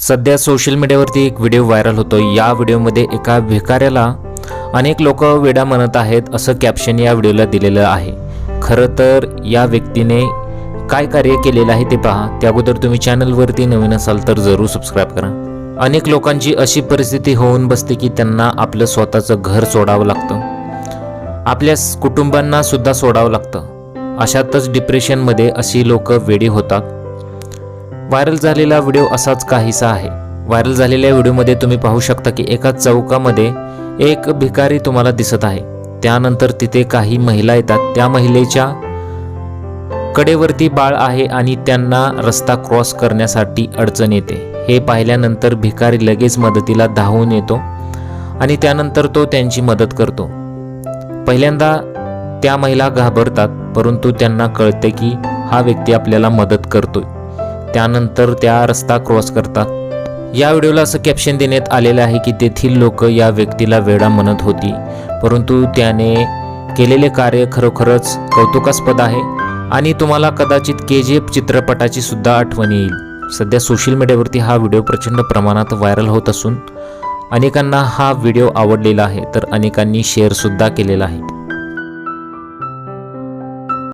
सध्या सोशल मीडियावरती एक व्हिडिओ व्हायरल होतो या व्हिडिओमध्ये एका भिकाऱ्याला अनेक लोक वेडा म्हणत आहेत असं कॅप्शन या व्हिडिओला दिलेलं आहे. खरं तर या व्यक्तीने काय कार्य केलेलं आहे ते पहा. त्या अगोदर तुम्ही चॅनलवरती नवीन असाल तर जरूर सबस्क्राईब करा. अनेक लोकांची अशी परिस्थिती होऊन बसते की त्यांना आपलं स्वतःचं घर सोडावं लागतं. आपल्या कुटुंबांना सुद्धा सोडावं लागतं. अशातच डिप्रेशनमध्ये अशी लोक वेडी होतात. व्हायरल झालेला व्हिडिओ असाच काहीसा आहे. व्हायरल झालेल्या व्हिडिओमध्ये तुम्ही पाहू शकता की एका चौकामध्ये एक भिकारी तुम्हाला दिसत आहे. त्यानंतर तिथे काही महिला येतात. त्या महिलेच्या कडेवरती बाळ आहे आणि त्यांना रस्ता क्रॉस करण्यासाठी अडचण येते. हे पाहिल्यानंतर भिकारी लगेच मदतीला धावून येतो आणि त्यानंतर तो त्यांची मदत करतो. पहिल्यांदा त्या महिला घाबरतात परंतु त्यांना कळते की हा व्यक्ती आपल्याला मदत करतोय. त्यानंतर त्या रस्ता क्रॉस करतात. या व्हिडिओला असं कॅप्शन देण्यात आलेलं आहे की तेथील लोक या व्यक्तीला वेडा म्हणत होती. परंतु त्याने केलेले कार्य खरोखरच कौतुकास्पद आहे आणि तुम्हाला कदाचित के जी एफ चित्रपटाची सुद्धा आठवण येईल. सध्या सोशल मीडियावरती हा व्हिडिओ प्रचंड प्रमाणात व्हायरल होत असून अनेकांना हा व्हिडिओ आवडलेला आहे तर अनेकांनी शेअरसुद्धा केलेला आहे.